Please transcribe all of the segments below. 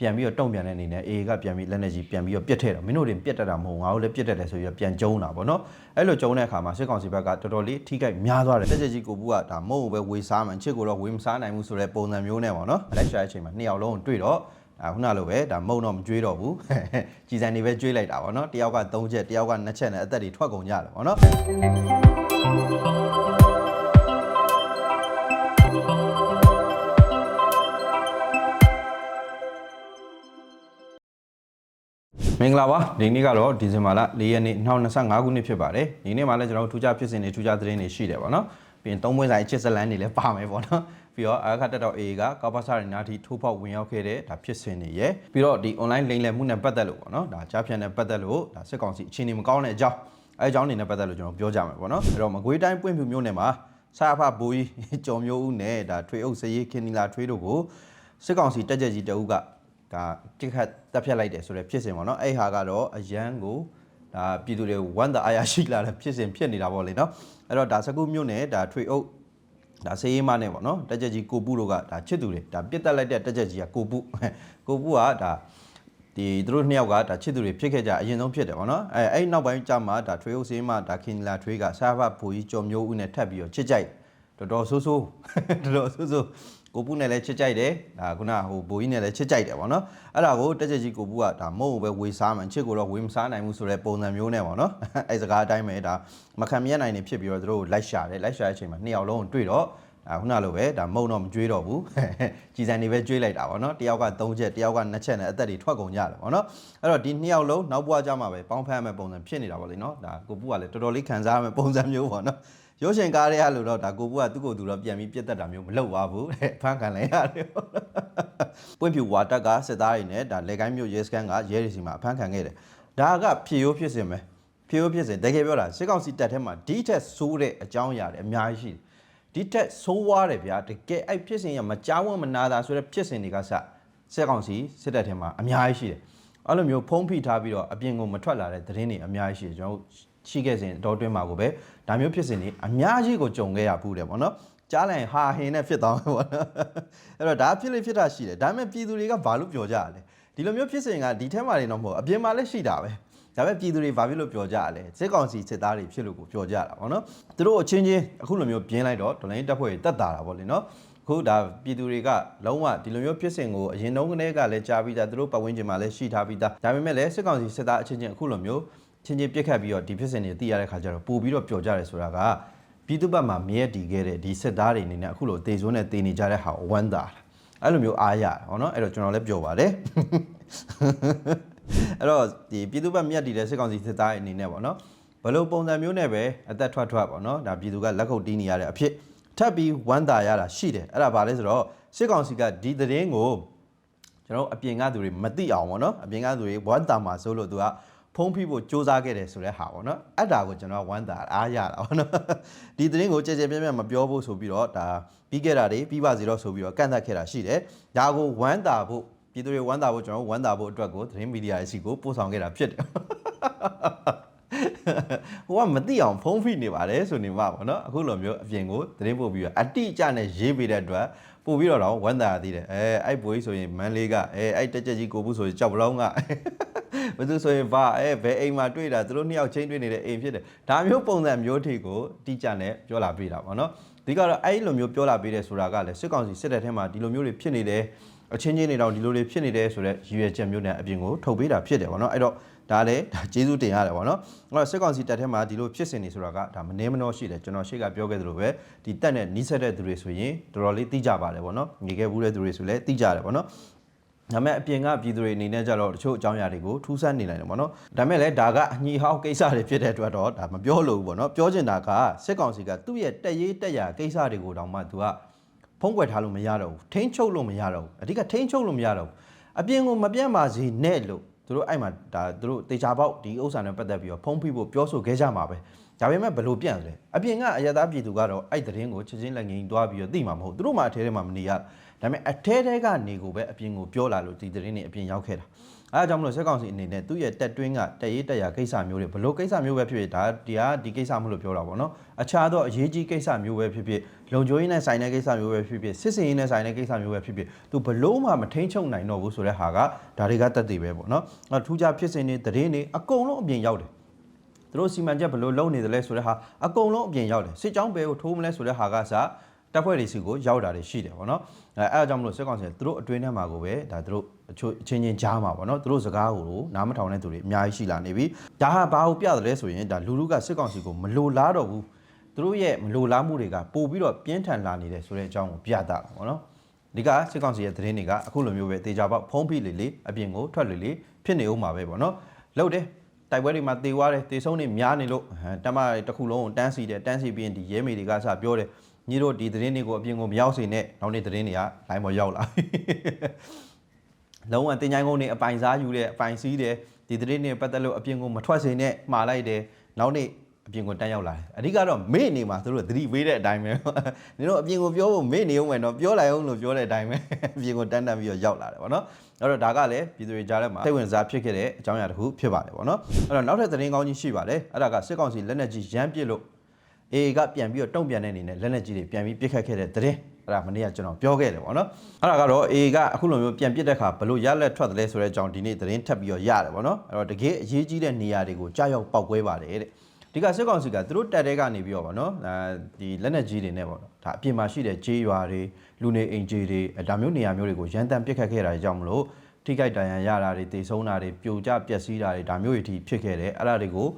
ပြန်ပြီးတော့တုံ့ပြန်တဲ့အနေနဲ့ AA ကပြန်ပြီးလက်နက်ကြီးပြန်ပြီးတော့ပြစ်ထည့်တော့မင်းတို့တွေပြစ်တတ်တာမဟုတ်ငါတို့လည်းပြစ်တတ်တယ်ဆိုပြီးတော့ပြန်ကျုံးတာပေါ့နော်အဲ့လိုကျုံးတဲ့အခါမှာစစ်ကောင်စီဘက်ကတော်တော်လေးထိခိုက်များသွားတယ်တက်ချက်ကြီးကိုဘူးကဒါမဟုတ်ဘူးပဲဝေစားမှန်ချစ်ကိုတော့ဝေမစားနိုင်ဘူးဆိုတဲ့ပုံစံမျိုးနဲ့ပေါ့နော်လက်ရှာတဲ့အချိန်မှာနှစ်ယောက်လုံးတွေ့တော့အာခုနလိုပဲဒါမုံတော့မကြွေးတော့ဘူးကြည်စံနေပဲကြွေးလိုက်တာပေါ့နော်တယောက်က3ချက်တယောက်က2ချက်နဲ့အသက်တွေထွက်ကုန်ကြတယ်ပေါ့နော် င်္ဂလာပါဒီနေ့ကတော့ဒီဇင်ဘာလ၄ရက်နေ့2025ခုနှစ်ဖြစ်ပါတယ်ဒီနေ့မှာလည်းကျွန်တော်တို့ထူးခြားဖြစ်စဉ်တွေထူးခြားသတင်းတွေရှိတယ်ပေါ့နော်ပြီးရင်သုံးပွဲဆိုင်အချစ်ဇလန်းတွေလည်းပါမယ်ပေါ့နော်ပြီးတော့အခါတက်တော့ AA ကကောက်ပါစာရနာတီထိုးဖောက်ဝင်ရောက်ခဲ့တဲ့ဒါဖြစ်စဉ်တွေရယ်ပြီးတော့ဒီ online လိမ်လည်မှုနဲ့ပတ်သက်လို့ပေါ့နော်ဒါကြားဖြတ်နဲ့ပတ်သက်လို့ဒါစစ်ကောင်စီအခြေအနေမကောင်းတဲ့အကြောင်းအဲအကြောင်းတွေနဲ့ပတ်သက်လို့ကျွန်တော်ပြောကြမယ်ပေါ့နော်အဲ့တော့မကွေးတိုင်းပွင့်ဖြူမြို့နယ်မှာစာဖဘိုးကြီးကျော်မျိုးဦးနဲ့ဒါထွေအုပ်စရေးခင်နီလာထွေးတို့ကိုစစ်ကောင်စီတက်ကြကြီးတအုပ်က ဒါပြစ်ခတ်တက်ဖြတ်လိုက်တယ်ဆိုတော့ဖြစ်စဉ်ပေါ့နော်အဲ့ဟာကတော့အရန်ကိုဒါပြည်သူတွေဝမ်းသာအားရရှိလာတဲ့ဖြစ်စဉ်ဖြစ်နေတာပေါ့လေနော်အဲ့တော့ဒါစကုမြို့နယ်ဒါထွေအုပ်ဒါစေးရေးမနဲ့ပေါ့နော်တက်ကြကြီးကိုပုတို့ကဒါချစ်သူတွေဒါပြစ်တက်လိုက်တဲ့တက်ကြကြီးကကိုပုကိုပုကဒါဒီသူတို့နှစ်ယောက်ကဒါချစ်သူတွေဖြစ်ခဲ့ကြအရင်ဆုံးဖြစ်တယ်ပေါ့နော်အဲအဲ့နောက်ပိုင်းကျမှဒါထွေအုပ်စေးမဒါခင်လာထွေးကဆာဖဘူကြီးကျော်မျိုးဦးနဲ့ထပ်ပြီးတော့ချစ်ကြိုက်တော်တော်ဆိုးဆိုးတော်တော်ဆိုးဆိုး ကိုပုနဲ့လည်းချစ်ကြိုက်တယ်ဒါခုနဟိုဘိုးကြီးနဲ့လည်းချစ်ကြိုက်တယ်ဗောနော်အဲ့ဒါကိုတက်ချက်ကြီးကိုပုကဒါမဟုတ်ဘူးပဲဝေစားမှန်ချစ်ကိုတော့ဝေမစားနိုင်ဘူးဆိုတဲ့ပုံစံမျိုးနဲ့ဗောနော်အဲ့စကားအတိုင်းပဲဒါမခံမရနိုင်နေဖြစ်ပြီးတော့သူတို့လိုက်ရှာတယ်လိုက်ရှာတဲ့အချိန်မှာနှစ်ယောက်လုံးတွေ့တော့ဒါခုနလိုပဲဒါမုံတော့မကြွေးတော့ဘူးကြည်စံနေပဲကြွေးလိုက်တာဗောနော်တယောက်က3ချက်တယောက်က2ချက်နဲ့အသက်တွေထွက်ကုန်ကြတယ်ဗောနော်အဲ့တော့ဒီနှစ်ယောက်လုံးနောက်ဘွားကြမှာပဲပေါင်းဖက်ရမယ့်ပုံစံဖြစ်နေတာဗောလေနော်ဒါကိုပုကလည်းတော်တော်လေးခံစားရမယ့်ပုံစံမျိုးဗောနော် ရုပ်ရှင်ကားတွေကလို့တော့ဒါကိုဘူးကသူ့ကိုယ်သူတော့ပြန်ပြီးပြတ်တက်တာမျိုးမလုပ်ပါဘူးတဲ့ဖန်ခံလိုက်ရတယ်ပွင့်ဖြူဝါတက်ကစစ်သားတွေနဲ့ဒါလေကိုင်းမျိုးရဲစကန်ကရဲတွေစီမှာအဖမ်းခံခဲ့တယ်ဒါကဖြေရိုးဖြစ်စဉ်ပဲဖြေရိုးဖြစ်စဉ်တကယ်ပြောတာစစ်ကောင်စီတပ်ထဲမှာဒီထက်ဆိုးတဲ့အကြောင်းအရာတွေအများကြီးရှိတယ်ဒီထက်ဆိုးွားတယ်ဗျာတကယ်အဲ့ဖြစ်စဉ်ရမကြောက်ဝမနာတာဆိုတဲ့ဖြစ်စဉ်တွေကစစစ်ကောင်စီစစ်တပ်ထဲမှာအများကြီးရှိတယ်အဲ့လိုမျိုးဖုံးဖိထားပြီးတော့အပြင်ကိုမထွက်လာတဲ့သတင်းတွေအများကြီးရှိတယ်ကျွန်တော်တို့ ရှိခဲ့စဉ်တော့တွင်းမှာကိုပဲဒါမျိုးဖြစ်စဉ်တွေအများကြီးကိုကြုံခဲ့ရဘူးတယ်ပေါ့နော်ကြားလိုက်ရင်ဟာဟင်းနဲ့ဖြစ်သွားမှာပေါ့နော်အဲ့တော့ဒါဖြစ်လေဖြစ်တာရှိတယ်ဒါပေမဲ့ပြည်သူတွေကဘာလို့ပြောကြရလဲဒီလိုမျိုးဖြစ်စဉ်ကဒီထဲမှာနေတော့မဟုတ်အပြင်မှာလည်းရှိတာပဲဒါပေမဲ့ပြည်သူတွေဘာဖြစ်လို့ပြောကြရလဲစစ်ကောင်စီစစ်သားတွေဖြစ်လို့ကိုပြောကြတာပေါ့နော်သူတို့အချင်းချင်းအခုလိုမျိုးပြင်းလိုက်တော့ဒလိုင်းတက်ဖွဲ့တွေတက်တာတာပေါ့လေနော်အခုဒါပြည်သူတွေကလုံးဝဒီလိုမျိုးဖြစ်စဉ်ကိုအရင်တုန်းကတည်းကလည်းကြားပြီးသားသူတို့ပတ်ဝန်းကျင်မှာလည်းရှိထားပြီးသားဒါပေမဲ့လည်းစစ်ကောင်စီစစ်သားအချင်းချင်းအခုလိုမျိုး ချင်းချင်းပြစ်ခတ်ပြီးတော့ဒီဖြစ်စဉ်တွေသိရတဲ့ခါကျတော့ပို့ပြီးတော့ပျော်ကြတယ်ဆိုတာကပြည်သူ့ဘက်မှာမြဲတည်ခဲ့တဲ့ဒီစစ်သားတွေအနေနဲ့အခုလိုတေဇုံးနဲ့တေနေကြတဲ့ဟာကိုဝမ်းသာတာအဲ့လိုမျိုးအားရတာဟောနော်အဲ့တော့ကျွန်တော်လည်းပျော်ပါတယ်အဲ့တော့ဒီပြည်သူ့ဘက်မြတ်တည်တဲ့စစ်ကောင်စီစစ်သားတွေအနေနဲ့ပေါ့နော်ဘယ်လိုပုံစံမျိုးနဲ့ပဲအသက်ထွက်ထွက်ပေါ့နော်ဒါပြည်သူကလက်ခုပ်တီးနေရတဲ့အဖြစ်ထပ်ပြီးဝမ်းသာရတာရှိတယ်အဲ့ဒါဘာလဲဆိုတော့စစ်ကောင်စီကဒီသတင်းကိုကျွန်တော်တို့အပြင်ကသူတွေမသိအောင်ပေါ့နော်အပြင်ကသူတွေဝမ်းသာမှာစိုးလို့သူက ဖုံးဖိဖို့စ조사ခဲ့တယ်ဆိုတဲ့ဟာပေါ့နော်အဲ့ဒါကိုကျွန်တော်ကဝမ်းသာအားရတာပေါ့နော်ဒီသတင်းကိုကြဲကြဲပြန့်ပြန့်မပြောဖို့ဆိုပြီးတော့ဒါပြီးခဲ့တာတွေပြီးပါစီတော့ဆိုပြီးတော့ကန့်သတ်ခဲ့တာရှိတယ်ဒါကိုဝမ်းသာဖို့ပြည်သူတွေဝမ်းသာဖို့ကျွန်တော်တို့ဝမ်းသာဖို့အတွက်ကိုသတင်းမီဒီယာရဲ့စီကိုပို့ဆောင်ခဲ့တာဖြစ်တယ်ဟိုကမသိအောင်ဖုံးဖိနေပါတယ်ဆိုနေမှာပေါ့နော်အခုလိုမျိုးအပြင်ကိုသတင်းပို့ပြီးတော့အတိအကျနဲ့ရေးပေးတဲ့အတွက် ပို့ပြီးတော့တော့ဝမ်းသာရသေးတယ်အဲအဲ့ဘွေးကြီးဆိုရင်မန်လေးကအဲအဲ့တက်ချက်ကြီးကိုဘူးဆိုရင်ကြောက်ပလောင်းကဘယ်သူဆိုရင်ဗာအဲဘယ်အိမ်မှာတွေ့တာသူတို့နှစ်ယောက်ချင်းတွေ့နေတဲ့အိမ်ဖြစ်တယ်ဒါမျိုးပုံစံမျိုးထိကိုတိကျနဲ့ပြောလာပေးတာပေါ့နော်ဒီကတော့အဲ့လိုမျိုးပြောလာပေးတယ်ဆိုတာကလည်းစစ်ကောင်စီစစ်တပ်ထဲမှာဒီလိုမျိုးတွေဖြစ်နေတယ်အချင်းချင်းတွေတော့ဒီလိုတွေဖြစ်နေတယ်ဆိုတော့ရည်ရွယ်ချက်မျိုးနဲ့အပြင်ကိုထုတ်ပေးတာဖြစ်တယ်ပေါ့နော်အဲ့တော့ ဒါလည်းဒါကျေးဇူးတင်ရတယ်ပေါ့နော်အဲ့တော့စစ်ကောင်စီတပ်ထဲမှာဒီလိုဖြစ်စဉ်နေဆိုတာကဒါမနှဲမနှောရှိတယ်ကျွန်တော်ရှေ့ကပြောခဲ့သလိုပဲဒီတက်နဲ့နီးစက်တဲ့သူတွေဆိုရင်တော်တော်လေးသိကြပါတယ်ပေါ့နော်ညီခဲ့ဘူးတဲ့သူတွေဆိုလည်းသိကြတယ်ပေါ့နော်ဒါပေမဲ့အပြင်ကပြည်သူတွေအနေနဲ့ကြတော့တချို့အကြောင်းအရာတွေကိုထူးဆန်းနေနိုင်တယ်ပေါ့နော်ဒါပေမဲ့လည်းဒါကအညီဟောင်းကိစ္စတွေဖြစ်တဲ့အတွက်တော့ဒါမပြောလို့ဘူးပေါ့နော်ပြောချင်တာကစစ်ကောင်စီကသူ့ရဲ့တက်ရေးတက်ရာကိစ္စတွေကိုတောင်မှသူကဖုံးကွယ်ထားလို့မရတော့ဘူးထိန်းချုပ်လို့မရတော့ဘူးအဓိကထိန်းချုပ်လို့မရတော့ဘူးအပြင်ကိုမပြန့်ပါစေနဲ့လို့ သူတို့အဲ့မှာဒါသူတို့တေချာပေါက်ဒီဥစ္စာနဲ့ပတ်သက်ပြီးတော့ဖုံးဖိဖို့ပြောဆိုခဲ့ကြမှာပဲဒါပေမဲ့ဘယ်လိုပြန့်လဲအပြင်ကအရသာပြည်သူကတော့အဲ့သတင်းကိုချက်ချင်းလက်ငင်းသွားပြီးတော့သိမှာမဟုတ်သူတို့မှအထဲထဲမှာမနေရဒါပေမဲ့အထဲထဲကနေကိုပဲအပြင်ကိုပြောလာလို့ဒီသတင်းတွေအပြင်ရောက်ခဲ့တာ အဲဒါကြောင့်မလို့စစ်ကောင်စီအနေနဲ့သူ့ရဲ့တက်တွင်းကတရေးတက်ရာကိစ္စမျိုးတွေဘလို့ကိစ္စမျိုးပဲဖြစ်ဖြစ်ဒါဒီဟာဒီကိစ္စမလို့ပြောတာပေါ့နော်အခြားသောအရေးကြီးကိစ္စမျိုးပဲဖြစ်ဖြစ်လုံခြုံရေးနဲ့ဆိုင်တဲ့ကိစ္စမျိုးပဲဖြစ်ဖြစ်စစ်စင်ရေးနဲ့ဆိုင်တဲ့ကိစ္စမျိုးပဲဖြစ်ဖြစ်သူဘလို့မှမထိန်ချုပ်နိုင်တော့ဘူးဆိုတဲ့ဟာကဒါတွေကတက်တည်ပဲပေါ့နော်အဲထူးခြားဖြစ်စဉ်တွေသတင်းတွေအကုန်လုံးအပြင်ရောက်တယ်သူတို့စီမံချက်ဘယ်လိုလုပ်နေသလဲဆိုတဲ့ဟာအကုန်လုံးအပြင်ရောက်တယ်စစ်ကြောင်းဘယ်ကိုထိုးမလဲဆိုတဲ့ဟာကစား တပ်ဖွဲ့တွေစီကိုရောက်တာတွေရှိတယ်ဗောနော်အဲအဲအကြောင့်မလို့စစ်ကောင်စီကသူတို့အတွင်းထဲမှာကိုပဲဒါသူတို့အချို့အချင်းချင်းကြားမှာဗောနော်သူတို့စကားကိုနားမထောင်တဲ့သူတွေအများကြီးရှိလာနေပြီဒါဟာဘာကိုပြတယ်လဲဆိုရင်ဒါလူလူကစစ်ကောင်စီကိုမလိုလားတော့ဘူးသူတို့ရဲ့မလိုလားမှုတွေကပို့ပြီးတော့ပြင်းထန်လာနေတယ်ဆိုတဲ့အကြောင်းကိုပြတာဗောနော်ဒီကစစ်ကောင်စီရဲ့သတင်းတွေကအခုလိုမျိုးပဲတေချာပေါက်ဖုံးဖိလေလေအပြင်ကိုထွက်လေလေဖြစ်နေဦးမှာပဲဗောနော်လှုပ်တယ်တိုက်ပွဲတွေမှာတေသွားတယ်တေဆုံးနေများနေလို့ဟမ်တမတစ်ခုလုံးကိုတန်းစီတယ်တန်းစီပြီးရင်ဒီရဲမေတွေကစပြောတယ် ညီတို့ဒီသတင်းတွေကိုအပြင်ကိုမရောက်စေနဲ့နောက်နေ့သတင်းတွေကလိုင်းပေါ်ရောက်လာလုံးဝတင်ချိုင်းကုန်းနေအပိုင်စားယူတယ်အပိုင်စီးတယ်ဒီသတင်းတွေပတ်သက်လို့အပြင်ကိုမထွက်စေနဲ့မှားလိုက်တယ်နောက်နေ့အပြင်ကိုတန်းရောက်လာတယ်အဓိကတော့မေ့နေမှာသူတို့သတိဝေးတဲ့အတိုင်းပဲနင်တို့အပြင်ကိုပြောဖို့မေ့နေအောင်မယ်နော်ပြောလိုက်အောင်လို့ပြောတဲ့အတိုင်းပဲအပြင်ကိုတန်းတန်းပြီးတော့ရောက်လာတယ်ဗောနော်အဲ့တော့ဒါကလည်းပြည်သူတွေကြားထဲမှာစိတ်ဝင်စားဖြစ်ခဲ့တဲ့အကြောင်းအရာတစ်ခုဖြစ်ပါတယ်ဗောနော်အဲ့တော့နောက်ထပ်သတင်းကောင်းကြီးရှိပါတယ်အဲ့ဒါကစစ်ကောင်စီလက်နက်ကြီးရမ်းပစ်လို့ AA ကပြန်ပြီးတော့တုံ့ပြန်တဲ့အနေနဲ့လက်နက်ကြီးတွေပြန်ပြီးပစ်ခတ်ခဲ့တဲ့သတင်းအဲ့ဒါမနေ့ကကျွန်တော်ပြောခဲ့တယ်ဗောနော်အဲ့ဒါကတော့ AA ကအခုလိုမျိုးပြန်ပစ်တဲ့ခါဘလို့ရလက်ထွက်တယ်လဲဆိုတဲ့အကြောင်းဒီနေ့သတင်းထပ်ပြီးတော့ရတယ်ဗောနော်အဲ့တော့တကယ်အရေးကြီးတဲ့နေရာတွေကိုကြားရောက်ပောက်ကွဲပါတယ်တဲ့ဒီကစစ်ကောင်စီကသူတို့တက်တဲ့ကနေပြီးတော့ဗောနော်အဲဒီလက်နက်ကြီးတွေနဲ့ဗောနော်ဒါအပြင်မှာရှိတဲ့ကြေးရွာတွေလူနေအိမ်ကြီးတွေအဲဒါမျိုးနေရာမျိုးတွေကိုရန်တမ်းပစ်ခတ်ခဲ့တာကြောင့်မလို့ထိခိုက်ဒဏ်ရာရတာတွေတေဆုံးတာတွေပြိုကျပျက်စီးတာတွေဒါမျိုးတွေအထိဖြစ်ခဲ့တယ်အဲ့ဒါတွေကို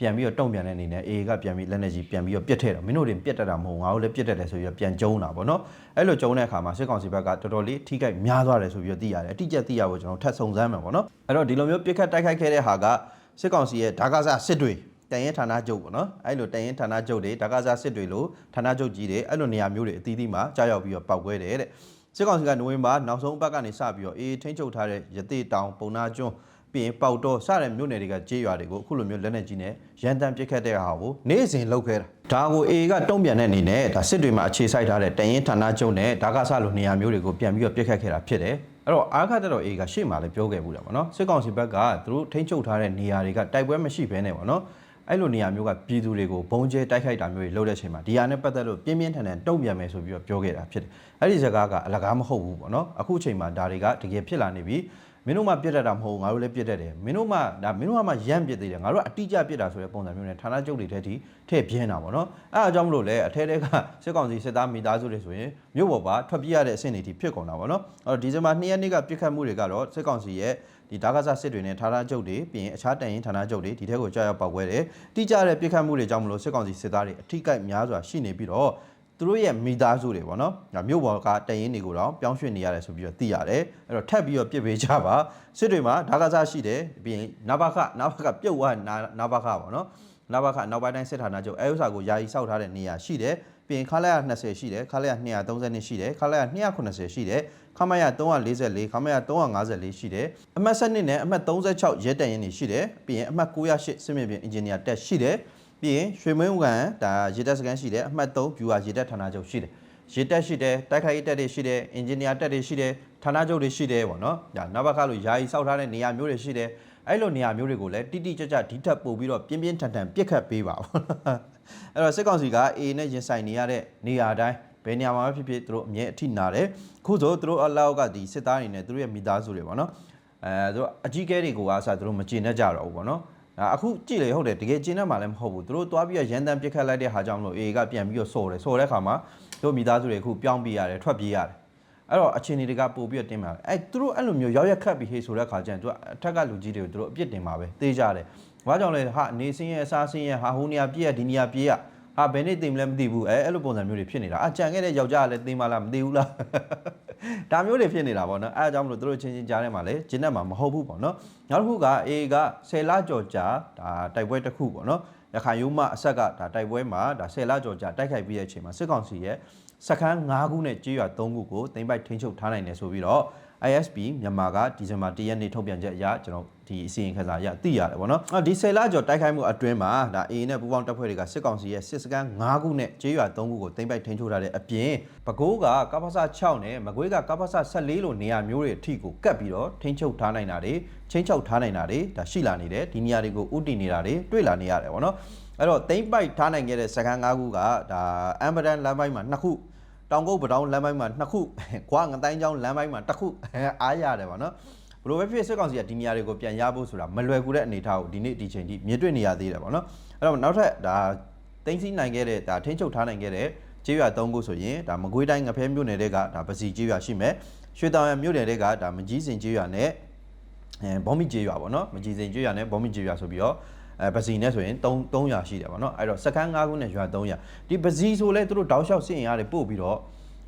ပြန်ပြီးတော့တုံ့ပြန်တဲ့အနေနဲ့ AA ကပြန်ပြီးလက်နက်ကြီးပြန်ပြီးတော့ပြစ်ထဲတော့မင်းတို့တွေပြစ်တတ်တာမဟုတ်ငါတို့လည်းပြစ်တတ်တယ်ဆိုပြီးတော့ပြန်ကျုံးတာပေါ့နော်အဲ့လိုကျုံးတဲ့အခါမှာစစ်ကောင်စီဘက်ကတော်တော်လေးထိခိုက်များသွားတယ်ဆိုပြီးတော့သိရတယ်အတိအကျသိရဖို့ကျွန်တော်ထပ်စုံစမ်းမယ်ပေါ့နော်အဲ့တော့ဒီလိုမျိုးပြစ်ခတ်တိုက်ခိုက်ခဲ့တဲ့ဟာကစစ်ကောင်စီရဲ့ဓာကစားစစ်တွေတန်ရင်ဌာနချုပ်ပေါ့နော်အဲ့လိုတန်ရင်ဌာနချုပ်တွေဓာကစားစစ်တွေလို့ဌာနချုပ်ကြီးတွေအဲ့လိုနေရာမျိုးတွေအသီးသီးမှာကြားရောက်ပြီးတော့ပောက်ကွဲတယ်တဲ့စစ်ကောင်စီကနိုဝင်ဘာနောက်ဆုံးပတ်ကနေစပြီးတော့အေးထိန်းချုပ်ထားတဲ့ရသေးတောင်ပုံနာကျွန်း ပြီးရင်ပေါက်တော့စတဲ့မြို့နယ်တွေကကြေးရွာတွေကိုအခုလိုမျိုးလက်နက်ကြီးနဲ့ရန်တမ်းပစ်ခတ်တဲ့ဟာကိုနေ့စဉ်လုပ်ခဲ့တာဒါကို AA ကတုံ့ပြန်တဲ့အနေနဲ့ဒါစစ်တွေမှာအခြေစိုက်ထားတဲ့တရင်ဌာနချုပ်နဲ့ဒါကဆလိုနေရာမျိုးတွေကိုပြန်ပြီးတော့ပစ်ခတ်ခဲ့တာဖြစ်တယ်အဲ့တော့အားခတ်တော့ AA ကရှေ့မှာလည်းပြောခဲ့ဘူးတယ်ဗောနော်စစ်ကောင်စီဘက်ကသူတို့ထိန်းချုပ်ထားတဲ့နေရာတွေကတိုက်ပွဲမရှိဘဲနဲ့ဗောနော်အဲ့လိုနေရာမျိုးကပြည်သူတွေကိုဘုံကျဲတိုက်ခိုက်တာမျိုးတွေလုပ်တဲ့အချိန်မှာဒီဟာနဲ့ပတ်သက်လို့ပြင်းပြင်းထန်ထန်တုံ့ပြန်မယ်ဆိုပြီးတော့ပြောခဲ့တာဖြစ်တယ်။အဲ့ဒီစကားကအလကားမဟုတ်ဘူးပေါ့နော်။အခုအချိန်မှာဒါတွေကတကယ်ဖြစ်လာနေပြီ။ မင်းတို့မှပြစ်တတ်တာမဟုတ်ဘူးငါတို့လည်းပြစ်တတ်တယ်။မင်းတို့မှဒါမင်းတို့ကမှရမ်းပြစ်သေးတယ်။ငါတို့ကအတိအကျပြစ်တာဆိုတဲ့ပုံစံမျိုးနဲ့ဌာနချုပ်တွေထဲထိထည့်ပြင်းတာပေါ့နော်။အဲ့အကြောင်းမလို့လေအထဲထဲကစစ်ကောင်စီစစ်သားမိသားစုတွေဆိုရင်မြို့ပေါ်ပါထွက်ပြေးရတဲ့အဆင့်တွေထိဖြစ်ကုန်တာပေါ့နော်။အဲ့တော့ဒီဇင်ဘာ2ရက်နေ့ကပြစ်ခတ်မှုတွေကတော့စစ်ကောင်စီရဲ့ဒီဒါကစားစစ်တွေနဲ့ဌာနချုပ်တွေပြီးရင်အခြားတန်ရင်ဌာနချုပ်တွေဒီထက်ကိုကြာရောက်ပောက်ကွဲတယ်တိကျတဲ့ပြစ်ခတ်မှုတွေကြောင့်မလို့စစ်ကောင်စီစစ်သားတွေအထိကိများစွာရှိနေပြီးတော့ သူတို့ရဲ့မိသားစုတွေပေါ့နော်ဒါမြို့ပေါ်ကတန်ရင်တွေကိုတော့ပြောင်းရွှေ့နေရတယ်ဆိုပြီးတော့သိရတယ်အဲ့တော့ထပ်ပြီးတော့ပြစ်ပေးကြပါစစ်တွေမှာဒါကစားရှိတယ်ပြီးရင်နာဘခနာဘခပြုတ်သွားနာနာဘခပေါ့နော်နာဘခနောက်ပိုင်းတိုင်းစစ်ဌာနချုပ်အဲဥစ္စာကိုယာယီစောက်ထားတဲ့နေရာရှိတယ်ပြီးရင်ခလာရ20ရှိတယ်ခလာရ230ရှိတယ်ခလာရ280ရှိတယ်ခမရ344ခမရ354ရှိတယ်အမှတ်7နဲ့အမှတ်36ရဲတန်ရင်တွေရှိတယ်ပြီးရင်အမှတ်908စစ်မြေပြင်အင်ဂျင်နီယာတက်ရှိတယ် ပြီးရင်ရွှေမင်းကန်ဒါရေတက်စကန်ရှိတယ်အမှတ်3ဗျူဟာရေတက်ဌာနချုပ်ရှိတယ်ရေတက်ရှိတယ်တိုက်ခိုက်ရေးတက်တွေရှိတယ်အင်ဂျင်နီယာတက်တွေရှိတယ်ဌာနချုပ်တွေရှိတယ်ပေါ့နော်ဒါနဘခလို့ယာယီစောက်ထားတဲ့နေရာမျိုးတွေရှိတယ်အဲ့လိုနေရာမျိုးတွေကိုလည်းတိတိကျကျဒီထက်ပို့ပြီးတော့ပြင်းပြင်းထန်ထန်ပြစ်ခတ်ပေးပါဘောအဲ့တော့စစ်ကောင်စီက A နဲ့ရင်ဆိုင်နေရတဲ့နေရာတိုင်းဘယ်နေရာမှာဖြစ်ဖြစ်သူတို့အမြဲအထိနာတယ်ခုဆိုသူတို့အလောက်ကဒီစစ်သားတွေနဲ့သူတို့ရဲ့မိသားစုတွေပေါ့နော်အဲသူတို့အကြီးကဲတွေကိုအားစားသူတို့မကျင်တတ်ကြတော့ဘူးပေါ့နော် အခုကြည့်လေဟုတ်တယ်တကယ်ကျင်းတတ်မှလည်းမဟုတ်ဘူးသူတို့သွားပြီးရရန်တမ်းပြစ်ခတ်လိုက်တဲ့ဟာကြောင့်မလို့ AA ကပြန်ပြီးတော့စော်တယ်စော်တဲ့ခါမှာတို့မိသားစုတွေအခုပြောင်းပြေးရတယ်ထွက်ပြေးရတယ်အဲ့တော့အခြေအနေတွေကပို့ပြီးတော့တင်းပါအဲ့သူတို့အဲ့လိုမျိုးရောက်ရက်ခတ်ပြီးဟေးဆိုတဲ့ခါကျရင်သူကအထက်ကလူကြီးတွေကိုသူတို့အပြစ်တင်ပါပဲတေးကြတယ်ဘာကြောင့်လဲဟာနေစင်းရဲ့အစားစင်းရဲ့ဟာဟိုနေရာပြေးရဒီနေရာပြေးရဟာဘယ်နေ့တင်မလဲမသိဘူးအဲအဲ့လိုပုံစံမျိုးတွေဖြစ်နေတာအကြံခဲ့တဲ့ယောက်ျားကလည်းတင်ပါလားမသိဘူးလား ဒါမျိုးတွေဖြစ်နေတာပေါ့နော်အဲအကြောင်းမလို့သူတို့ချင်းချင်းကြားထဲမှာလည်းဂျင်းနဲ့မှာမဟုတ်ဘူးပေါ့နော်နောက်တစ်ခုက A က10လကြော်ကြာဒါတိုက်ပွဲတစ်ခုပေါ့နော်ရခိုင်ရိုးမအဆက်ကဒါတိုက်ပွဲမှာဒါ10လကြော်ကြာတိုက်ခိုက်ပြီးတဲ့အချိန်မှာစစ်ကောင်စီရဲ့စခန်း5ခုနဲ့ကြေးရွာ3ခုကိုတင်ပိုက်ထိန်းချုပ်ထားနိုင်တယ်ဆိုပြီးတော့ ISP မြန်မာကဒီဇင်ဘာ၁ရက်နေ့ထုတ်ပြန်ချက်အရကျွန်တော်ဒီအစီရင်ခံစာအရသိရတယ်ဗောနော်အော်ဒီ10လကျော်တိုက်ခိုက်မှုအတွင်းမှာဒါ AA နဲ့ပူးပေါင်းတပ်ဖွဲ့တွေကစစ်ကောင်စီရဲ့စစ်စခန်း9ခုနဲ့ကျေးရွာ3ခုကိုတင်ပိုက်ထိန်းချုပ်ထားတဲ့အပြင်ပဲခူးကကပ္ပစ6နဲ့မကွေးကကပ္ပစ14လို့နေရာမျိုးတွေအထိကိုကတ်ပြီးတော့ထိန်းချုပ်ထားနိုင်တာတွေချင်းချုပ်ထားနိုင်တာတွေဒါရှိလာနေတယ်ဒီနေရာတွေကိုဥတီနေတာတွေတွေ့လာနေရတယ်ဗောနော်အဲ့တော့တိမ့်ပိုက်ထားနိုင်ခဲ့တဲ့စခန်း9ခုကဒါအမ်ဘဒန်လမ်းပိုင်းမှာ2ခု တောင်ကုတ်ပတောင်းလမ်းပိုင်းမှာ2ခုခွာငတိုင်းချောင်းလမ်းပိုင်းမှာ1ခုအားရတယ်ဗောနော်ဘလို့ပဲဖြစ်စစ်ကောင်စီကဒီနေရာတွေကိုပြန်ရဖို့ဆိုတာမလွယ်ကူတဲ့အနေအထားကိုဒီနေ့ဒီချိန်ထိမြင်တွေ့နေရသေးတယ်ဗောနော်အဲ့တော့နောက်ထပ်ဒါတင်းစီနိုင်ခဲ့တဲ့ဒါထိန်းချုပ်ထားနိုင်ခဲ့တဲ့ကျေးရွာ3ခုဆိုရင်ဒါမကွေးတိုင်းငဖဲမြို့နယ်တွေကဒါပစီကျေးရွာရှိမယ်ရွှေတောင်ရမြို့နယ်တွေကဒါမကြီးစင်ကျေးရွာနဲ့အဲဘောမီကျေးရွာပေါ့နော်မကြီးစင်ကျေးရွာနဲ့ဘောမီကျေးရွာဆိုပြီးတော့ အဲပစီနဲ့ဆိုရင်3 300ရှိတယ်ပေါ့နော်အဲ့တော့စကန်း9ခုနဲ့ရွာ300ဒီပစီဆိုလဲသူတို့တောက်လျှောက်စစ်ရင်ရတယ်ပို့ပြီးတော့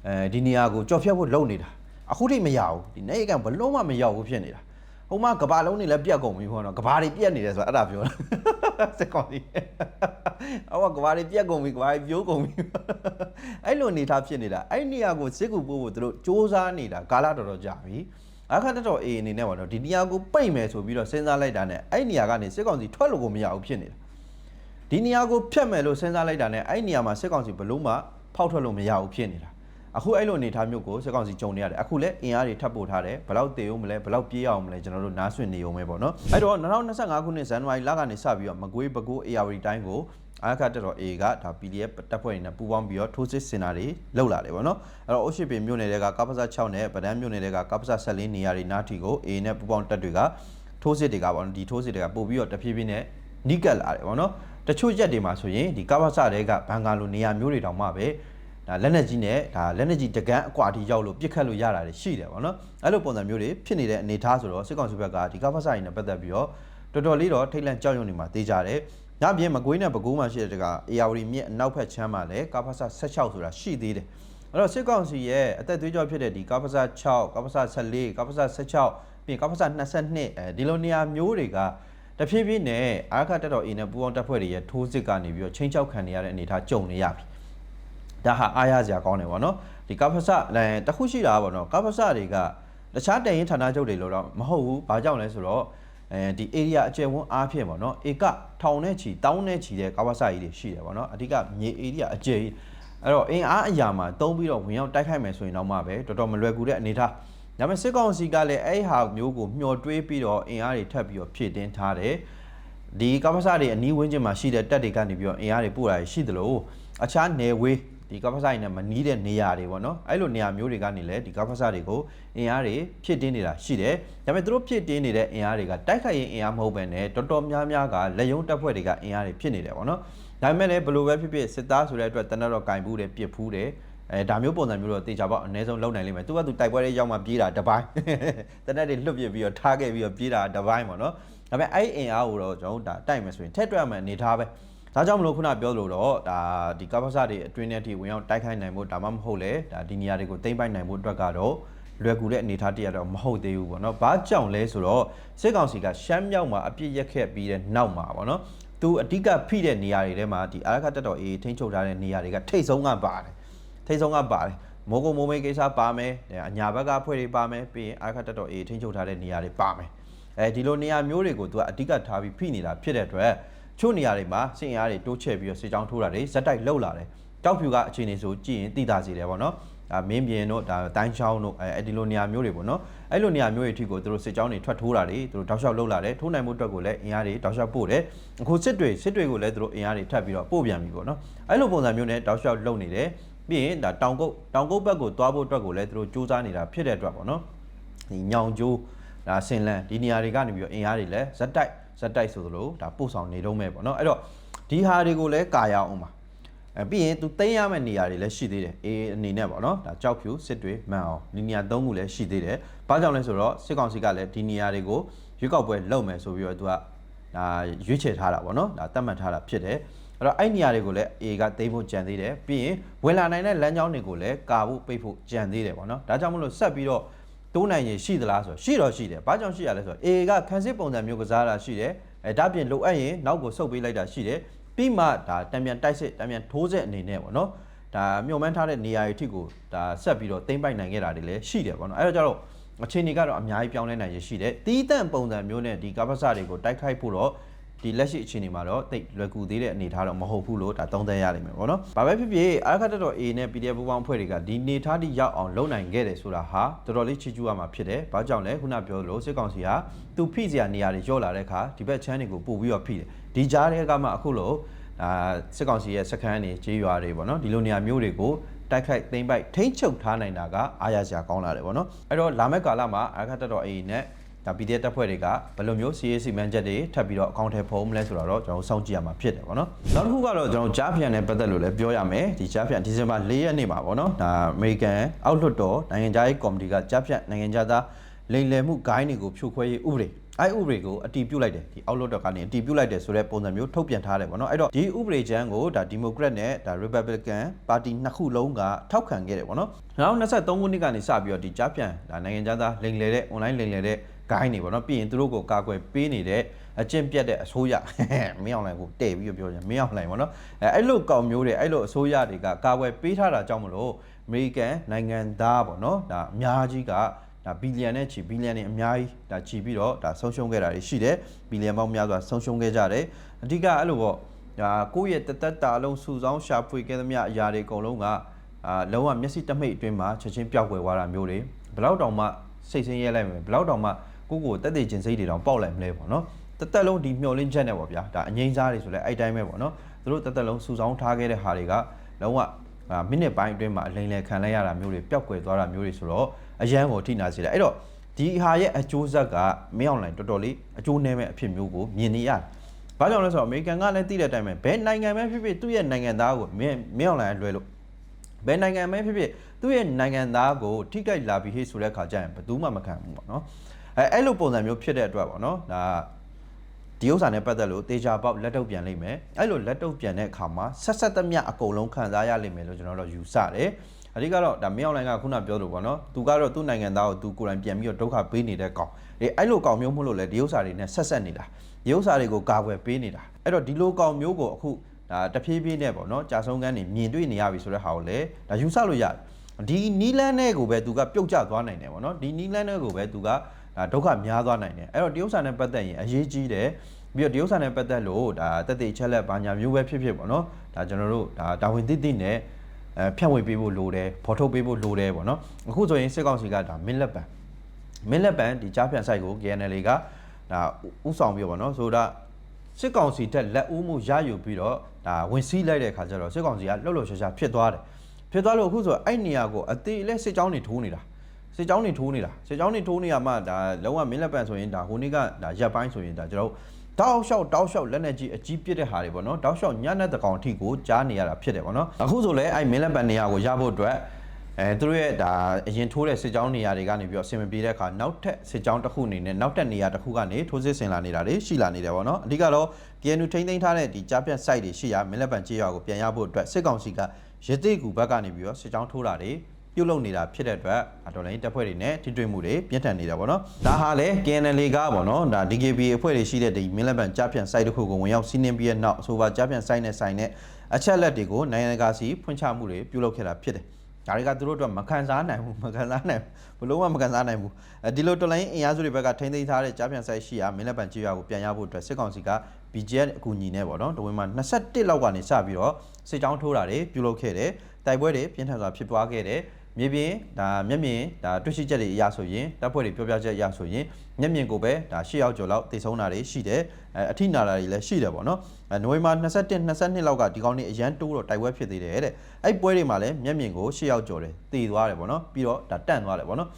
အဲဒီနေရာကိုကြော်ဖြတ်ဖို့လုပ်နေတာအခုထိမရဘူးဒီနေကဘလုံးမမရောက်ဘူးဖြစ်နေတာဟိုမှာကဘာလုံးတွေလည်းပြက်ကုန်ပြီပေါ့နော်ကဘာတွေပြက်နေတယ်ဆိုတာအဲ့ဒါပြောတာစက်ကောင်ကြီးအော်ကဘာတွေပြက်ကုန်ပြီကဘာတွေပြိုးကုန်ပြီအဲ့လိုအနေထားဖြစ်နေတာအဲ့နေရာကိုစစ်ကူပို့ဖို့သူတို့စ조사နေတာကာလတော်တော်ကြာပြီ အခါတတော်အေးအနေနဲ့ပေါ့နော်ဒီနေရာကိုပိတ်မယ်ဆိုပြီးတော့စဉ်းစားလိုက်တာနဲ့အဲ့နေရာကနေစစ်ကောင်စီထွက်လို့ကိုမရဘူးဖြစ်နေတာဒီနေရာကိုဖျက်မယ်လို့စဉ်းစားလိုက်တာနဲ့အဲ့နေရာမှာစစ်ကောင်စီဘလို့မှဖောက်ထွက်လို့မရဘူးဖြစ်နေတာ အခုအဲ့လိုအနေထားမျိုးကိုစစ်ကောင်စီကြုံနေရတယ်အခုလည်းအင်အားတွေထပ်ပို့ထားတယ်ဘယ်လောက်တည်အောင်မလဲဘယ်လောက်ပြေးအောင်မလဲကျွန်တော်တို့နားဆွင့်နေအောင်ပဲပေါ့နော်အဲ့တော့2025ခုနှစ်ဇန်နဝါရီလကနေစပြီးတော့မကွေးပဲခူး AR တိုင်းကိုအားခတက်တော် A ကဒါ PDF တပ်ဖွဲ့တွေနဲ့ပူးပေါင်းပြီးတော့ထိုးစစ်စင်တာတွေလုပ်လာတယ်ပေါ့နော်အဲ့တော့အုတ်ရှိပင်မြို့နယ်တွေကကပ္ပစ6နဲ့ဗဒန်းမြို့နယ်တွေကကပ္ပစ14နေရာတွေနားထီကို A နဲ့ပူးပေါင်းတပ်တွေကထိုးစစ်တွေကပေါ့နော်ဒီထိုးစစ်တွေကပို့ပြီးတော့တဖြည်းဖြည်းနဲ့နီးကပ်လာတယ်ပေါ့နော်တချို့ရက်တွေမှာဆိုရင်ဒီကပ္ပစတွေကဘန်ကာလိုနေရာမျိုးတွေတောင်မှပဲ ဒါလက်နက်ကြီးနဲ့ဒါလက်နက်ကြီးတကန်းအကွာတီရောက်လို့ပြစ်ခတ်လို့ရတာတွေရှိတယ်ပေါ့နော်အဲ့လိုပုံစံမျိုးတွေဖြစ်နေတဲ့အနေအထားဆိုတော့စစ်ကောင်စီဘက်ကဒီကပ္ပစတွေနဲ့ပတ်သက်ပြီးတော့တော်တော်လေးတော့ထိတ်လန့်ကြောက်ရွံ့နေမှာတေးကြတယ်ညပြင်မကွေးနဲ့ပဲခူးမှာရှိတဲ့တကအေယာဝတီမြစ်အနောက်ဘက်ချမ်းမှာလည်းကပ္ပစ16ဆိုတာရှိသေးတယ်အဲ့တော့စစ်ကောင်စီရဲ့အသက်သွေးကြောဖြစ်တဲ့ဒီကပ္ပစ6ကပ္ပစ14ကပ္ပစ16ပြီးကပ္ပစ22အဲဒီလိုနေရာမျိုးတွေကတဖြည်းဖြည်းနဲ့အာခတက်တော်အင်းနဲ့ပူပေါင်းတပ်ဖွဲ့တွေရဲ့ထိုးစစ်ကနေပြီးတော့ချင်းချောက်ခံနေရတဲ့အနေအထားကြုံနေရပြီ ဒါဟာအားရစရာကောင်းတယ်ဗောနော်ဒီကပ္ပစလည်းတခုရှိတာဗောနော်ကပ္ပစတွေကတခြားတရင်ဌာနချုပ်တွေလို့တော့မဟုတ်ဘူးဘာကြောင့်လဲဆိုတော့အဲဒီ area အကျယ်ဝန်းအားဖြင့်ဗောနော်ဧကထောင်နဲ့ချီတောင်းနဲ့ချီတဲ့ကပ္ပစကြီးတွေရှိတယ်ဗောနော်အဓိကမြေ area အကျယ်ကြီးအဲ့တော့အင်အားအရာမှာတုံးပြီးတော့ဝင်ရောက်တိုက်ခိုက်မယ်ဆိုရင်တော့မှပဲတော်တော်မလွယ်ကူတဲ့အနေအထားဒါပေမဲ့စစ်ကောင်စီကလည်းအဲ့ဟာမျိုးကိုမျှော်တွေးပြီးတော့အင်အားတွေထပ်ပြီးတော့ဖြည့်တင်းထားတယ်ဒီကပ္ပစတွေအနီးဝန်းကျင်မှာရှိတဲ့တပ်တွေကနေပြီးတော့အင်အားတွေပို့တာရှိသလိုအခြားနယ်ဝေး ဒီကပ္ပစတွေနဲ့မနီးတဲ့နေရာတွေပေါ့နော်အဲ့လိုနေရာမျိုးတွေကနေလည်းဒီကပ္ပစတွေကိုအင်အားတွေဖြစ်တင်းနေတာရှိတယ်ဒါပေမဲ့သူတို့ဖြစ်တင်းနေတဲ့အင်အားတွေကတိုက်ခိုက်ရင်အင်အားမဟုတ်ဘဲနဲ့တော်တော်များများကလက်ယုံတပ်ဖွဲ့တွေကအင်အားတွေဖြစ်နေတယ်ပေါ့နော်ဒါပေမဲ့လည်းဘယ်လိုပဲဖြစ်ဖြစ်စစ်သားဆိုတဲ့အတွက်တနက်တော့ကင်ဘူးတယ်ပြစ်ဖူးတယ်အဲဒါမျိုးပုံစံမျိုးတော့တေချာပေါ့အနည်းဆုံးလုံနိုင်လိမ့်မယ်သူကသူတိုက်ပွဲတွေရောက်မှပြေးတာတပိုင်းတနက်တွေလွတ်ပြစ်ပြီးတော့ထားခဲ့ပြီးတော့ပြေးတာတပိုင်းပေါ့နော်ဒါပေမဲ့အဲ့အင်အားကိုတော့ကျွန်တော်တို့ဒါတိုက်မယ်ဆိုရင်ထက်တွက်မှအနေထားပဲ ဒါကြောင့်မလို့ခုနပြောလို့တော့ဒါဒီကပ္ပစတွေအတွင်းထဲထိဝင်ရောက်တိုက်ခိုက်နိုင်ဖို့ဒါမှမဟုတ်လေဒါဒီနေရာတွေကိုသိမ့်ပိုက်နိုင်ဖို့အတွက်ကတော့လွယ်ကူတဲ့အနေအထားတရတော့မဟုတ်သေးဘူးပေါ့နော်။ဘာကြောင့်လဲဆိုတော့စစ်ကောင်စီကရှမ်းမြောက်မှာအပြစ်ရက်ခဲ့ပြီးတဲ့နောက်မှာပေါ့နော်။သူအဓိကဖိတဲ့နေရာတွေထဲမှာဒီအာရခတက်တော်အေးထိန်းချုပ်ထားတဲ့နေရာတွေကထိတ်ဆုံးကပါတယ်။ထိတ်ဆုံးကပါတယ်။မိုးကုံမိုးမေးကိစ္စပါမယ်။အညာဘက်ကဖွဲ့တွေပါမယ်ပြီးရင်အာရခတက်တော်အေးထိန်းချုပ်ထားတဲ့နေရာတွေပါမယ်။အဲဒီလိုနေရာမျိုးတွေကိုသူကအဓိကထားပြီးဖိနေတာဖြစ်တဲ့အတွက် ချို့နေရာတွေမှာစင်အားတွေတိုးချဲ့ပြီးတော့စေချောင်းထိုးတာတွေဇက်တိုက်လှုပ်လာတယ်တောက်ဖြူကအခြေအနေဆိုကြည့်ရင်သိတာစီတယ်ပေါ့နော်ဒါမင်းပြင်တို့ဒါတိုင်းချောင်းတို့အဲအဲ့ဒီလိုနေရာမျိုးတွေပေါ့နော်အဲ့လိုနေရာမျိုးတွေအထိကိုသူတို့စစ်ကြောင်းတွေထွက်ထိုးတာတွေသူတို့တောက်လျှောက်လှုပ်လာတယ်ထိုးနိုင်မှုအတွက်ကိုလည်းအင်အားတွေတောက်လျှောက်ပို့တယ်အခုစစ်တွေစစ်တွေကိုလည်းသူတို့အင်အားတွေထပ်ပြီးတော့ပို့ပြန်ပြီပေါ့နော်အဲ့လိုပုံစံမျိုးနဲ့တောက်လျှောက်လှုပ်နေတယ်ပြီးရင်ဒါတောင်ကုတ်တောင်ကုတ်ဘက်ကိုသွားဖို့အတွက်ကိုလည်းသူတို့စူးစမ်းနေတာဖြစ်တဲ့အတွက်ပေါ့နော်ဒီညောင်ကျိုးဒါဆင်လန်ဒီနေရာတွေကနေပြီးတော့အင်အားတွေလည်းဇက်တိုက် ဇက်တိုက်ဆိုသလိုဒါပို့ဆောင်နေတော့မဲ့ပေါ့နော်အဲ့တော့ဒီဟာတွေကိုလည်းကာရအောင်ပါအဲပြီးရင်သူသိမ်းရမယ့်နေရာတွေလည်းရှိသေးတယ်အေးအနေနဲ့ပေါ့နော်ဒါကြောက်ဖြူစစ်တွေမှန်အောင်ဒီနေရာ၃ခုလည်းရှိသေးတယ်ဘာကြောင့်လဲဆိုတော့စစ်ကောင်စီကလည်းဒီနေရာတွေကိုရွေးကောက်ပွဲလုပ်မယ်ဆိုပြီးတော့သူကဒါရွေးချယ်ထားတာပေါ့နော်ဒါသတ်မှတ်ထားတာဖြစ်တယ်အဲ့တော့အဲ့နေရာတွေကိုလည်း A ကသိမ်းဖို့ကြံသေးတယ်ပြီးရင်ဝင်လာနိုင်တဲ့လမ်းကြောင်းတွေကိုလည်းကာဖို့ပိတ်ဖို့ကြံသေးတယ်ပေါ့နော်ဒါကြောင့်မလို့ဆက်ပြီးတော့ တိုးနိုင်ရင်ရှိသလားဆိုတော့ရှိတော့ရှိတယ်ဘာကြောင့်ရှိရလဲဆိုတော့ A ကခန်းစစ်ပုံစံမျိုးကစားတာရှိတယ်အဲဒါပြင်လိုအပ်ရင်နောက်ကိုဆုတ်ပေးလိုက်တာရှိတယ်ပြီးမှဒါတံပြန်တိုက်စစ်တံပြန်ထိုးစစ်အနေနဲ့ပေါ့နော်ဒါမြုံမှန်းထားတဲ့နေရာတွေထိကိုဒါဆက်ပြီးတော့သိမ့်ပိုက်နိုင်ခဲ့တာတွေလည်းရှိတယ်ပေါ့နော်အဲ့တော့ကျတော့အခြေအနေကတော့အများကြီးပြောင်းလဲနိုင်ရရှိတယ်တီးတန့်ပုံစံမျိုးနဲ့ဒီကပ္ပစတွေကိုတိုက်ခိုက်ဖို့တော့ ဒီလက်ရှိအခြေအနေမှာတော့တိတ်လွယ်ကူသေးတဲ့အနေအထားတော့မဟုတ်ဘူးလို့ဒါသုံးသပ်ရလိမ့်မယ်ပေါ့နော်။ဘာပဲဖြစ်ဖြစ်အားခတ်တော် A နဲ့ PDF ပူပေါင်းအဖွဲ့တွေကဒီနေထားတိရောက်အောင်လုပ်နိုင်ခဲ့တယ်ဆိုတာဟာတော်တော်လေးချီးကျူးရမှာဖြစ်တယ်။ဘာကြောင့်လဲခုနပြောလို့စစ်ကောင်စီကသူဖိစရာနေရာတွေကျော်လာတဲ့အခါဒီဘက်ချမ်းတွေကိုပို့ပြီးတော့ဖိတယ်။ဒီကြားတွေကမှအခုလို့အာစစ်ကောင်စီရဲ့စခန်းတွေကြေးရွာတွေပေါ့နော်ဒီလိုနေရာမျိုးတွေကိုတိုက်ခိုက်သိမ့်ပိုက်ထိမ့်ချုပ်ထားနိုင်တာကအားရစရာကောင်းလာတယ်ပေါ့နော်။အဲ့တော့လာမယ့်ကာလမှာအားခတ်တော် A နဲ့ ဒါ PDF တပ်ဖွဲ့တွေကဘယ်လိုမျိုး CAC မှန်ချက်တွေထပ်ပြီးတော့အကောင့်ထဲဖုံးမလဲဆိုတော့ကျွန်တော်စောင့်ကြည့်ရမှာဖြစ်တယ်ပေါ့နော်နောက်တစ်ခုကတော့ကျွန်တော်ကြားဖြန်နဲ့ပတ်သက်လို့လည်းပြောရမယ်ဒီကြားဖြန်ဒီဇင်ဘာ၄ရက်နေ့မှာပေါ့နော်ဒါအမေရိကန်အောက်လွှတ်တော်နိုင်ငံသားရေးကော်မတီကကြားဖြန်နိုင်ငံသားလိမ်လည်မှုဂိုင်းတွေကိုဖြိုခွဲရေးဥပဒေအဲဥပဒေကိုအတီးပြုတ်လိုက်တယ်ဒီအောက်လွှတ်တော်ကနေအတီးပြုတ်လိုက်တယ်ဆိုတဲ့ပုံစံမျိုးထုတ်ပြန်ထားတယ်ပေါ့နော်အဲ့တော့ဒီဥပဒေချမ်းကိုဒါဒီမိုကရက်နဲ့ဒါ Republican ပါတီနှစ်ခုလုံးကထောက်ခံခဲ့တယ်ပေါ့နော်နောက်23ခုနှစ်ကနေစပြီးတော့ဒီကြားပြန်ဒါနိုင်ငံသားလိမ်လည်တဲ့ online လိမ်လည်တဲ့ ဂိုင်းနေပေါ့နော်ပြီးရင်သူတို့ကိုကာကွယ်ပေးနေတဲ့အကျင့်ပြတ်တဲ့အစိုးရမင်းအောင်လိုင်ကိုတည့်ပြီးတော့ပြောကြမင်းအောင်လိုင်ပေါ့နော်အဲအဲ့လိုကောင်မျိုးတွေအဲ့လိုအစိုးရတွေကကာကွယ်ပေးထားတာကြောင့်မလို့အမေရိကန်နိုင်ငံသားပေါ့နော်ဒါအများကြီးကဒါဘီလီယံနဲ့ချီဘီလီယံတွေအများကြီးဒါချီပြီးတော့ဒါဆုံးရှုံးခဲ့တာတွေရှိတယ်ဘီလီယံပေါင်းများစွာဆုံးရှုံးခဲ့ကြတယ်အဓိကအဲ့လိုပေါ့ဒါကိုယ့်ရဲ့တသက်တာလုံးစုဆောင်းရှာဖွေခဲ့သမျှအရာတွေအကုန်လုံးကအာလုံးဝမျက်စိတမိတ်အတွင်းမှာချက်ချင်းပျောက်ကွယ်သွားတာမျိုးတွေဘယ်တော့တောင်မှစိတ်ဆင်းရဲလိုက်မယ်ဘယ်တော့တောင်မှ ကိုကိုတက်တဲ့ခြင်းစိတ်တွေတောင်ပေါက်လိုက်မလဲပေါ့နော်တသက်လုံးဒီမျောလင်းချက်နဲ့ပေါ့ဗျာဒါအငိမ့်စားတွေဆိုလဲအဲ့တိုင်းပဲပေါ့နော်သူတို့တသက်လုံးစုဆောင်းထားခဲ့တဲ့ဟာတွေကလုံးဝမိနစ်ပိုင်းအတွင်းမှာအလိမ်လယ်ခံလိုက်ရတာမျိုးတွေပျောက်ကွယ်သွားတာမျိုးတွေဆိုတော့အရန်ကိုထိနာစေတယ်အဲ့တော့ဒီဟာရဲ့အကျိုးဆက်ကမင်းအောင်လိုင်းတော်တော်လေးအကျိုးနည်းမဲ့အဖြစ်မျိုးကိုမြင်နေရတယ်။ဘာကြောင့်လဲဆိုတော့အမေရိကန်ကလည်းသိတဲ့အတိုင်းပဲဘယ်နိုင်ငံပဲဖြစ်ဖြစ်သူ့ရဲ့နိုင်ငံသားကိုမင်းမင်းအောင်လိုင်းလွယ်လို့ဘယ်နိုင်ငံပဲဖြစ်ဖြစ်သူ့ရဲ့နိုင်ငံသားကိုထိကြိုက်လာပြီးဟေ့ဆိုတဲ့ခါကျရင်ဘယ်သူမှမခံဘူးပေါ့နော်။ အဲအဲ့လိုပုံစံမျိုးဖြစ်တဲ့အတွက်ပေါ့နော်ဒါဒီဥစ္စာနဲ့ပတ်သက်လို့တေချာပေါက်လက်တော့ပြန်လိမ့်မယ်အဲ့လိုလက်တော့ပြန်တဲ့အခါမှာဆက်ဆက်သမျှအကုန်လုံးခံစားရလိမ့်မယ်လို့ကျွန်တော်တို့ယူဆတယ်အဓိကတော့ဒါမင်းအွန်လိုင်းကခုနပြောလို့ပေါ့နော်သူကတော့သူ့နိုင်ငံသားကိုသူကိုယ်တိုင်ပြန်ပြီးတော့ဒုက္ခပေးနေတဲ့ကောင်အေးအဲ့လိုကောင်မျိုးမဟုတ်လို့လေဒီဥစ္စာတွေနဲ့ဆက်ဆက်နေတာဒီဥစ္စာတွေကိုကာကွယ်ပေးနေတာအဲ့တော့ဒီလိုကောင်မျိုးကိုအခုဒါတဖြည်းဖြည်းနဲ့ပေါ့နော်ကြာဆုံးကန်းနေမြင်တွေ့နေရပြီဆိုတဲ့ဟာကိုလည်းဒါယူဆလို့ရတယ်ဒီနီလန်းနဲ့ကိုပဲသူကပြုတ်ကျသွားနိုင်တယ်ပေါ့နော်ဒီနီလန်းနဲ့ကိုပဲသူက ဒါဒုက္ခများသွားနိုင်တယ်အဲ့တော့တရုတ်ဆန်နဲ့ပတ်သက်ရင်အရေးကြီးတယ်ပြီးတော့တရုတ်ဆန်နဲ့ပတ်သက်လို့ဒါတက်တဲ့ချက်လက်ဘာညာမျိုးပဲဖြစ်ဖြစ်ပေါ့နော်ဒါကျွန်တော်တို့ဒါတာဝန်သိသိနဲ့အဲဖြန့်ဝေပေးဖို့လိုတယ်ဖော်ထုတ်ပေးဖို့လိုတယ်ပေါ့နော်အခုဆိုရင်စစ်ကောင်စီကဒါမင်းလက်ပံမင်းလက်ပံဒီကြားဖြန့်ဆိုင်ကို KNL ကဒါဥဆောင်ပြီးပေါ့နော်ဆိုတော့စစ်ကောင်စီတက်လက်ဦးမှုရယူပြီးတော့ဒါဝင်စည်းလိုက်တဲ့ခါကျတော့စစ်ကောင်စီကလှုပ်လှုပ်ရှားရှားဖြစ်သွားတယ်ဖြစ်သွားလို့အခုဆိုအဲ့နေရာကိုအသေးလဲစစ်ကြောင်းတွေထိုးနေတာ စစ်ကြောင်းတွေထိုးနေတာစစ်ကြောင်းတွေထိုးနေရမှဒါလုံးဝမင်းလက်ပံဆိုရင်ဒါဟိုနေ့ကဒါရက်ပိုင်းဆိုရင်ဒါကျွန်တော်တောက်လျှောက်တောက်လျှောက်လက်နဲ့ကြီးအကြီးပြစ်တဲ့ဟာတွေပေါ့နော်တောက်လျှောက်ညနဲ့တကောင်အထိကိုကြားနေရတာဖြစ်တယ်ပေါ့နော်အခုဆိုလဲအဲ့မင်းလက်ပံနေရာကိုရဖို့အတွက်အဲသူတို့ရဲ့ဒါအရင်ထိုးတဲ့စစ်ကြောင်းနေရာတွေကနေပြီးတော့အဆင်မပြေတဲ့အခါနောက်ထပ်စစ်ကြောင်းတစ်ခုအနေနဲ့နောက်ထပ်နေရာတစ်ခုကနေထိုးစစ်ဆင်လာနေတာတွေရှိလာနေတယ်ပေါ့နော်အဓိကတော့ KNU ထိန်းသိမ်းထားတဲ့ဒီကြားပြတ် site တွေရှိရမင်းလက်ပံကြေးရွာကိုပြန်ရဖို့အတွက်စစ်ကောင်စီကရတိကူဘက်ကနေပြီးတော့စစ်ကြောင်းထိုးတာတွေ ပြုတ်လုံနေတာဖြစ်တဲ့အတွက်အတော်လိုင်းတပ်ဖွဲ့တွေနဲ့ထိတွေ့မှုတွေပြင်းထန်နေတာပေါ့နော်ဒါဟာလေ KNL ကပေါ့နော်ဒါ DKB အဖွဲ့တွေရှိတဲ့ဒီမင်းလက်ပံကြားပြန် site တစ်ခုကိုဝင်ရောက်စီးနင်းပြီးတဲ့နောက်အဆိုပါကြားပြန် site နဲ့ဆိုင်တဲ့အချက်လက်တွေကိုနိုင်ငံတကာစီဖွင့်ချမှုတွေပြုလုပ်ခဲ့တာဖြစ်တယ်ဒါတွေကသူတို့အတွက်မခံစားနိုင်ဘူးမခံစားနိုင်ဘူးဘလို့မှမခံစားနိုင်ဘူးအဲဒီလိုတော်လိုင်းအင်အားစုတွေဘက်ကထိန်းသိမ်းထားတဲ့ကြားပြန်ဆိုင်ရှိရာမင်းလက်ပံကြေးရွာကိုပြန်ရဖို့အတွက်စစ်ကောင်စီက BGF အကူအညီနဲ့ပေါ့နော်တဝင်းမှာ21လောက်ကနေစပြီးတော့စစ်ကြောင်းထိုးတာတွေပြုလုပ်ခဲ့တယ်တိုက်ပွဲတွေပြင်းထန်စွာဖြစ်ပွားခဲ့တယ် မြေပြင်ဒါမျက်မြင်ဒါတွေ့ရှိချက်တွေအရဆိုရင်တပ်ဖွဲ့တွေပြောပြချက်အရဆိုရင်မျက်မြင်ကိုပဲဒါ၈ရောက်ကျော်လောက်တည်ဆုံးတာတွေရှိတယ်အဲအထိနာတာတွေလည်းရှိတယ်ပေါ့နော်အဲနိုဝင်ဘာ21 22လောက်ကဒီကောင်းနေအရန်တိုးတော့တိုက်ပွဲဖြစ်သေးတယ်တဲ့အဲ့ပွဲတွေမှာလည်းမျက်မြင်ကို၈ရောက်ကျော်တယ်တည်သွားတယ်ပေါ့နော်ပြီးတော့ဒါတန့်သွားတယ်ပေါ့နော်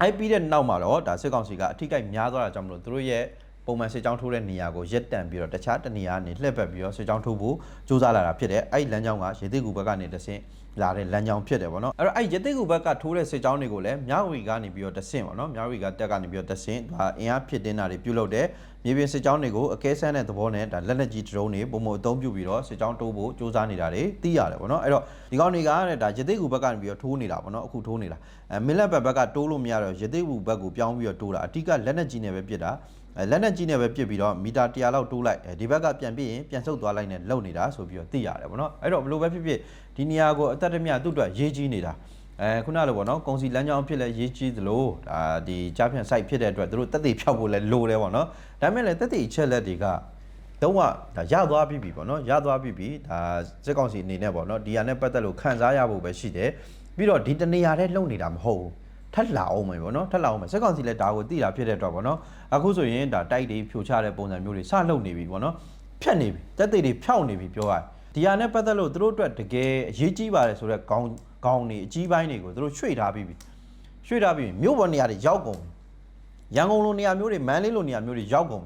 အဲ့ပြီးတဲ့နောက်မှာတော့ဒါစစ်ကောင်စီကအထိကိများသွားတာကြောင့်မလို့သူတို့ရဲ့ ပုံမှန်စစ်ကြောင်းထိုးတဲ့နေရာကိုရက်တန့်ပြီးတော့တခြားတနေရာကနေလှည့်ပတ်ပြီးတော့စစ်ကြောင်းထိုးဖို့စူးစမ်းလာတာဖြစ်တယ်အဲ့ဒီလမ်းကြောင်းကရေတိကူဘက်ကနေတဆင့်လာတဲ့လမ်းကြောင်းဖြစ်တယ်ပေါ့နော်အဲ့တော့အဲ့ရတိကူဘက်ကထိုးတဲ့စစ်ကြောင်းတွေကိုလည်းမြဝတီကနေပြီးတော့တဆင့်ပေါ့နော်မြဝတီကတက်ကနေပြီးတော့တဆင့်ဒါအင်အားဖြစ်တင်တာတွေပြုလုပ်တဲ့မြေပြင်စစ်ကြောင်းတွေကိုအကဲဆန်းတဲ့သဘောနဲ့ဒါလက်လက်ကြီးဒရုန်းတွေပုံမအသုံးပြုပြီးတော့စစ်ကြောင်းတိုးဖို့စူးစမ်းနေတာတွေသိရတယ်ပေါ့နော်အဲ့တော့ဒီကောင်တွေကတဲ့ဒါရတိကူဘက်ကနေပြီးတော့ထိုးနေတာပေါ့နော်အခုထိုးနေတာအဲမင်းလက်ဘက်ဘက်ကတိုးလို့မရတော့ရတိကူဘက်ကိုပြောင်းပြီးတော့တိုးတာအတိကလက်လက်ကြီးနဲ့ပဲပြစ်တာအဲ လက်နဲ့ကြီးနဲ့ပဲပြစ်ပြီးတော့မီတာ100လောက်တိုးလိုက်အဲဒီဘက်ကပြန်ပြစ်ရင်ပြန်ဆုတ်သွားလိုက်နဲ့လုံနေတာဆိုပြီးတော့သိရတယ်ဗောနော်အဲ့တော့ဘယ်လိုပဲဖြစ်ဖြစ်ဒီနေရာကိုအသက်တမြသူ့အတွက်ရေးကြီးနေတာအဲခုနလိုပေါ့နော်ကုန်စီလမ်းကြောင်းဖြစ်လဲရေးကြီးသလိုဒါဒီကြားဖြန့် site ဖြစ်တဲ့အတွက်သူတို့တက်သေးဖြောက်ဖို့လဲလိုတယ်ပေါ့နော်ဒါပေမဲ့လည်းတက်သေးချက်လက်တွေကတော့ကဒါရသွားပြီပြီပေါ့နော်ရသွားပြီပြီဒါစစ်ကောင်စီအနေနဲ့ပေါ့နော်ဒီဟာနဲ့ပတ်သက်လို့ခံစားရဖို့ပဲရှိတယ်ပြီးတော့ဒီတနေရာထဲလုံနေတာမဟုတ်ဘူး ထက်လာအောင်မယ်ပေါ့နော်ထက်လာအောင်မယ်စစ်ကောင်စီလည်းဒါကိုသိတာဖြစ်တဲ့အတွက်ပေါ့နော်အခုဆိုရင်ဒါတိုက်တွေဖြိုချတဲ့ပုံစံမျိုးတွေစလုပ်နေပြီပေါ့နော်ဖြတ်နေပြီတက်သေးတွေဖြောက်နေပြီပြောရတယ်ဒီဟာနဲ့ပတ်သက်လို့သူတို့အတွက်တကယ်အရေးကြီးပါတယ်ဆိုတော့ခေါင်းခေါင်းနေအကြီးပိုင်းတွေကိုသူတို့ရွှေ့ထားပြီးပြီရွှေ့ထားပြီးမြို့ပေါ်နေရာတွေရောက်ကုန်ပြီရန်ကုန်လိုနေရာမျိုးတွေမန္တလေးလိုနေရာမျိုးတွေရောက်ကုန်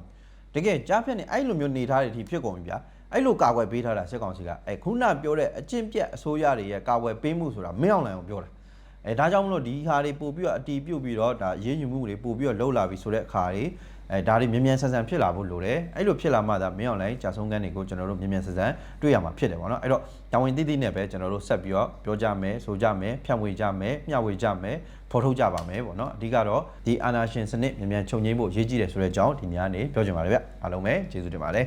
ပြီတကယ်ကြားဖြတ်နေအဲ့လိုမျိုးနေထားတဲ့အထိဖြစ်ကုန်ပြီဗျာအဲ့လိုကာကွယ်ပေးထားတာစစ်ကောင်စီကအဲခုနပြောတဲ့အကျင့်ပြတ်အစိုးရတွေရဲ့ကာကွယ်ပေးမှုဆိုတာမင်းအောင်လှိုင်အောင်ပြောတာ အဲဒါကြောင့်မလို့ဒီဟာတွေပို့ပြီးတော့အတီးပြုတ်ပြီးတော့ဒါရေးယူမှုတွေပို့ပြီးတော့လှုပ်လာပြီးဆိုတဲ့အခါတွေအဲဒါတွေမြန်မြန်ဆန်ဆန်ဖြစ်လာဖို့လိုတယ်အဲ့လိုဖြစ်လာမှဒါမင်းအောင်လိုင်းကြာဆုံးကန်းတွေကိုကျွန်တော်တို့မြန်မြန်ဆန်ဆန်တွေ့ရမှာဖြစ်တယ်ပေါ့နော်အဲ့တော့တာဝန်တိတိနဲ့ပဲကျွန်တော်တို့ဆက်ပြီးတော့ပြောကြမယ်ဆိုကြမယ်ဖြန့်ဝေကြမယ်မျှဝေကြမယ်ဖော်ထုတ်ကြပါမယ်ပေါ့နော်အဓိကတော့ဒီအာနာရှင်စနစ်မြန်မြန်ခြုံငိမ့်ဖို့ရေးကြည့်တယ်ဆိုတဲ့အကြောင်းဒီညနေပြောချင်ပါတယ်ဗျအားလုံးပဲကျေးဇူးတင်ပါတယ်